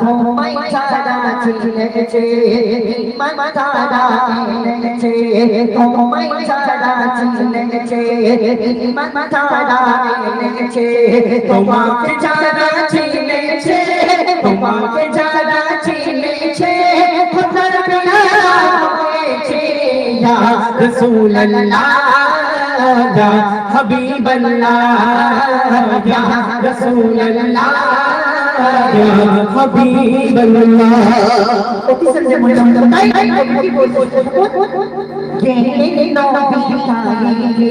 তোমায় ছাড়া চিনেছে ইমান তারা এনেছে তোমায় ছাড়া চিনেছে ইমান তারা এনেছে তোমাকে ছাড়া চিনেছে তোমাকে ছাড়া চিনেছে খোদার বিনা হয়েছে। ইয়া রাসূলুল্লাহ ইয়া হাবিবাল্লাহ ইয়া রাসূলুল্লাহ ইয়া হাবিবাল্লাহ। অফিসার যে বললাম তাই কি বলব কেনে নবী তারিয়ে কাফিরতে দাওয়ালে কেনে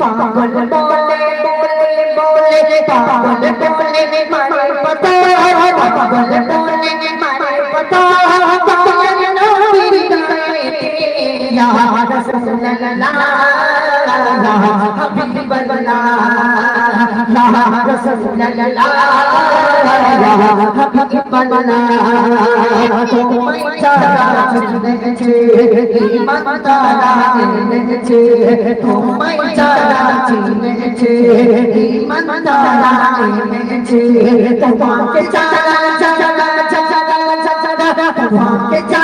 পাগল বলে মারে পতা ইয়া রাসূলুল্লাহ ইয়া হাবিবাল্লাহ ইয়া রাসূলুল্লাহ ইয়া হাবিবাল্লাহ তোমায় ছাড়া চিনেছে ঈমান তারা এনেছে তোমায় ছাড়া চিনেছে ঈমান তারা এনেছে তোমাকে ছাড়া ছাড়া ছাড়া ছাড়া তোমাকে ছাড়া চিনেছে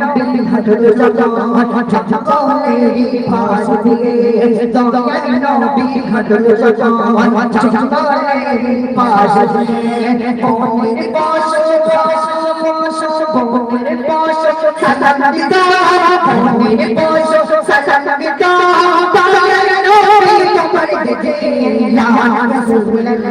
চাচা চাচা মেরি পাশ দিয়ে দয়া নবী হাত চাচা দয়া নবী হাত চাচা চাচা মেরি পাশ দিয়ে দয়া নবী হাত চাচা চাচা পাশ দিয়ে কোনে বসো বসো বসো কোনে বসো সালাম দিদা কোনে বসো সালাম দিদা দয়া নবী তোমার দেখে রাসূলুল্লাহ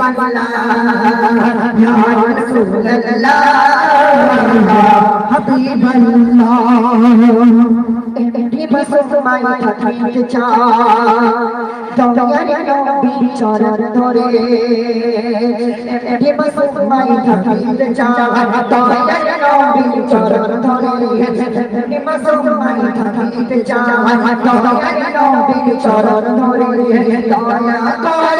হাবিবাল্লাহ ইয়া রাসূলুল্লাহ ইয়া হাবিবাল্লাহ একটি মুসলমান থাকিতে চায় দয়ার নবী চরণ ধরে একটি মুসলমান থাকিতে চায় দয়ার নবী চরণ ধরে একটি মুসলমান থাকিতে চায় দয়ার নবী চরণ ধরে দয়া করো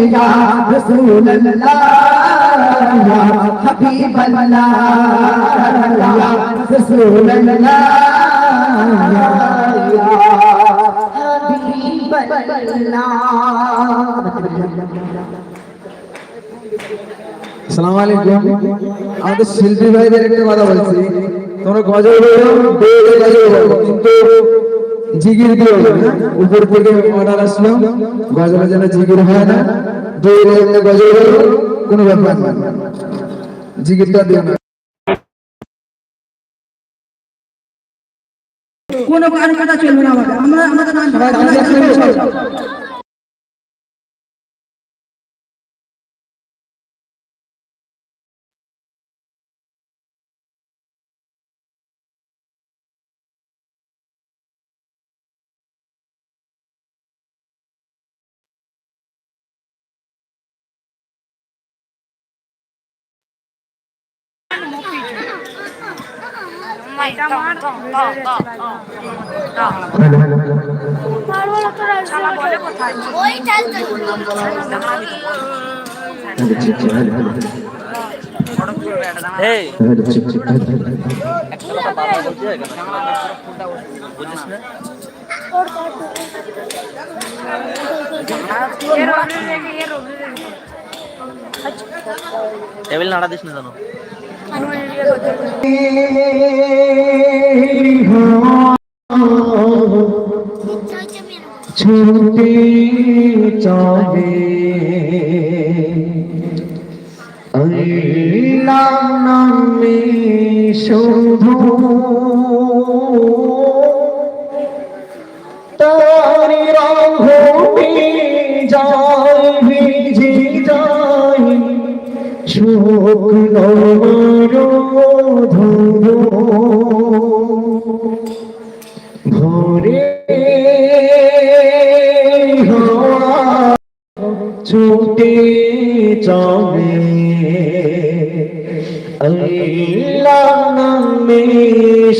চিনেছে খোদার কলিমা পড়েছে ইয়া রাসূলুল্লাহ ইয়া হাবিবাল্লাহ ইয়া রাসূলুল্লাহ ইয়া হাবিবাল্লাহ সালাম আলাইকুম আমাদের শিল্পী ভাইদের একটা কথা বলছি তোমরা গজল বলো বেড়ে গজল বলো কিন্তু জিগির দিয়ে উপর থেকে অর্ডার আসলো গজলে যেন জিগির হয় না। দুই লাইনে গজল হলো কোনো ব্যাপার না। জিগিরটা দিও না। কোনো কাটা চলবে না আমাদের। আমরা আমাদের টেবিল নাড়া দিস না জানো ছুটে চলে নামে শুধু শুকনো ভোরে ছুটে চলে আল্লাহ নামে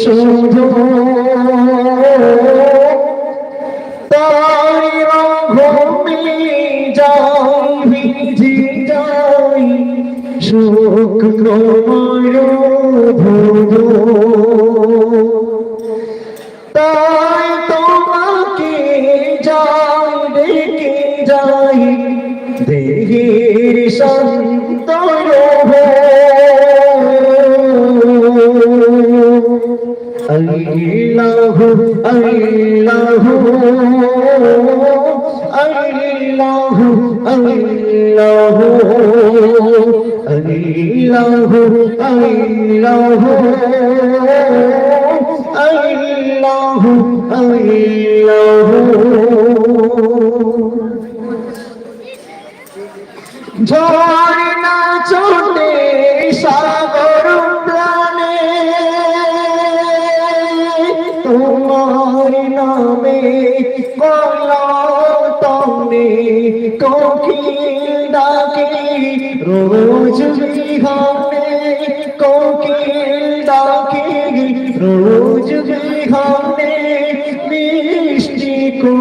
শুধু সুখ তোমায় له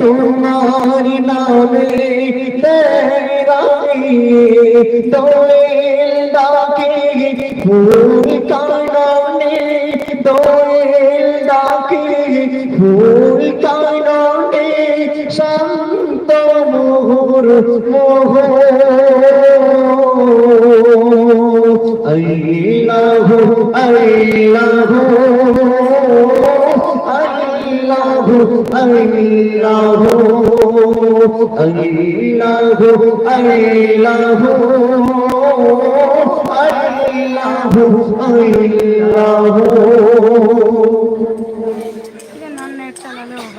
তোমার নামে দোলে ডাকে ফুল কানে দোলে ডাকে ফুল কানে শান্ত মোহর মোহর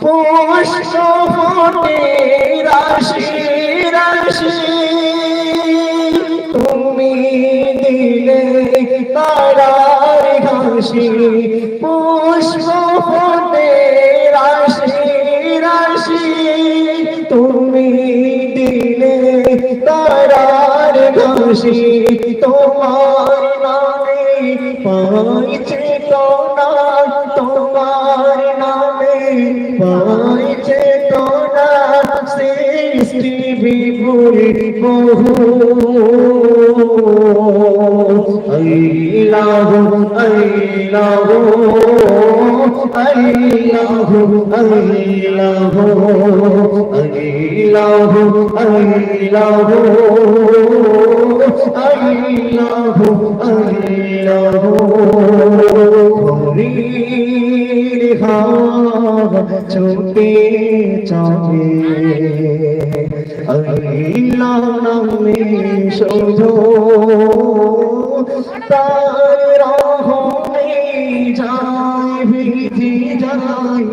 পুষ্প ফোটে রাশি রাশি তুমি দিলে তারার ঘাসি পুষ্প ফোটে রাশি রাশি। তুমি দিলে তারার ঘাসি তোমার নামে পাইছে তোনা তোমার নামে পাইছে বিপুল বহু আল্লাহু আল্লাহু আল্লাহু আল্লাহু আল্লাহু আল্লাহু আল্লাহু আল্লাহু হাওয়া ছুটে চলে। আল্লাহ নামে শোধো। তার রহমে যায় বিধি যায়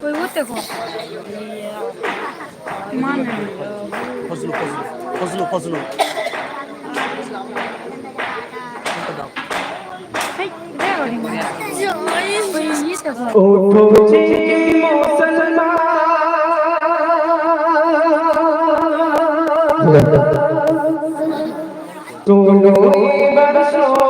Păi uite cum. Mame. Pozlu, pozlu. Pozlu, pozlu. Hai, de-o lingură. Păi uite cum. O, मुसलमान दोनों बरसों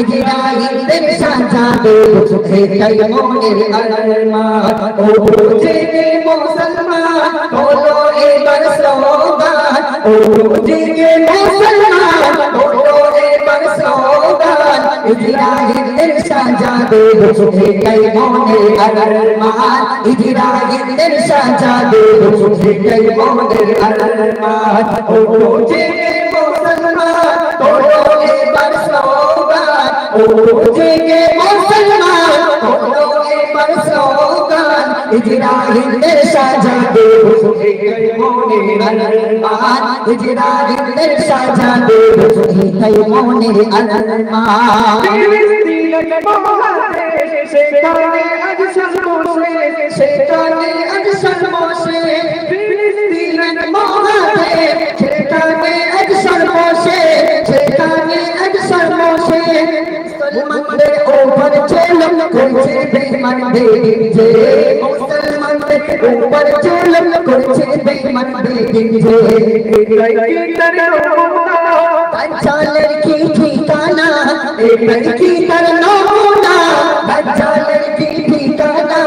ইব্রাহিমের সাজাবে চোখে তাই মনের আরমান ও যে মুসলমান বলো এবার সোবান ও যে মুসলমান বলো এবার সোবান ইব্রাহিমের সাজাবে চোখে তাই মনের আরমান ইব্রাহিমের সাজাবে চোখে তাই উঠেছে মুসলমান হলোগে পরসোগান ইজরাহিলের সাজাদে বুঝে গেল মনে আলমান ইজরাহিলের সাজাদে বুঝে গেল মনে আলমান সেটানে আজ সমসে সেটানে আজ সমসে ফিলিস্তিনের মহাদেশ করছে বেঈমানদের যে মুসলমানদের ওপর জুলুম করছে বেঈমানদের যে। দাজ্জালের কি ঠিকানা? এটাই কি তার নমুনা দাজ্জালের কি ঠিকানা?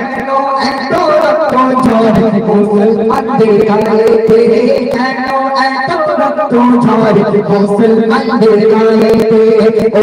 কেন এত রক্ত ঝরে মুসলমানদের গায়েতে কেন এত রক্ত ঝরে মুসলমানদের গায়েতে ও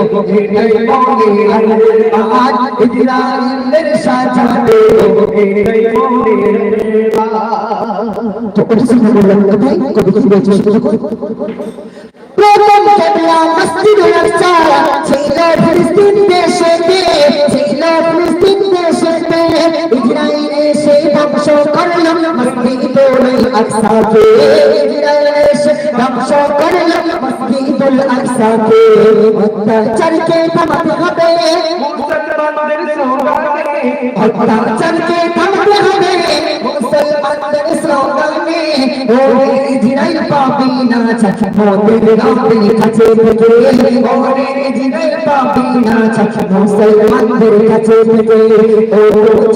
এটাই মনের আরমান ইজরাইলের সাজা এটাই মনের তো ওটা শুনে বললাম কোথায় কবি কবি বলছে প্রথম কেবলা মসজিদ আকসা ছিল ফিলিস্তিন দেশেতে ছিল ফিলিস্তিন দেশেতে ইসরায়েল এসে ধ্বংস করল মসজিদুল আকসাকে ইসরায়েল এসে ধ্বংস করল আকসাকে অত্যাচারকে থামাতে হবে অত্যাচারকে থামাতে হবে মুসলমানদের স্লোগানে ও ইজরাইল পাবি না চাচা মোদের রাতের কাছে থেকে ও ইজরাইল পাবি না চাচা মুসলমানদের কাছে থেকে ও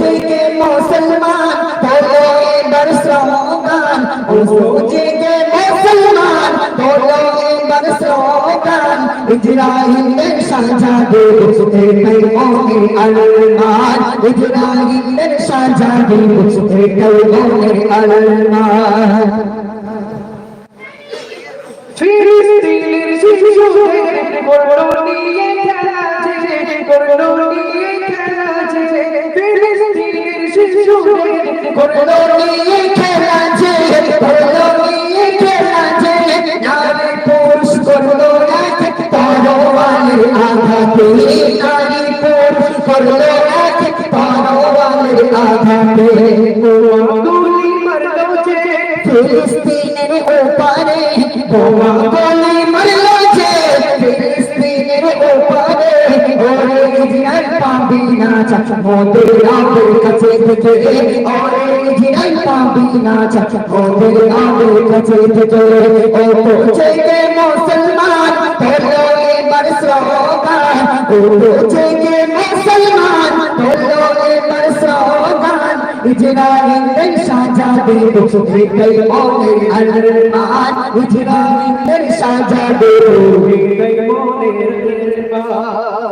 জেগে মুসলমান বলো এবার স্লোগান ও জেগে মুসলমান, বলো, এবার স্লোগান ইজরাইলের সাজাবে বুঝতে পাই মনে আলমান ইজরাইলের সাজাবে বুঝতে পাই মনে আলমান ফিলিস্তিনের শিশুদের করল নিয়ে খেলা যে করল নিয়ে খেলা যে ফিলিস্তিনের শিশুদের করল নিয়ে খেলা যে করল তরোয়ালের আঘাতে গুলি মারলো যে ফিলিস্তিনের ওপারে বোমা গুলি মারলো যে ফিলিস্তিনের ওপারে ওরে ইজরাইল পাবি না চাচা। মোদের রাতের কাছে থেকে ওরে জেগে মুসলমান। স্লোগান ইজরাইলের সাজাবে বুঝতে কই মনের আলমান ইজরাইলের মনে মনের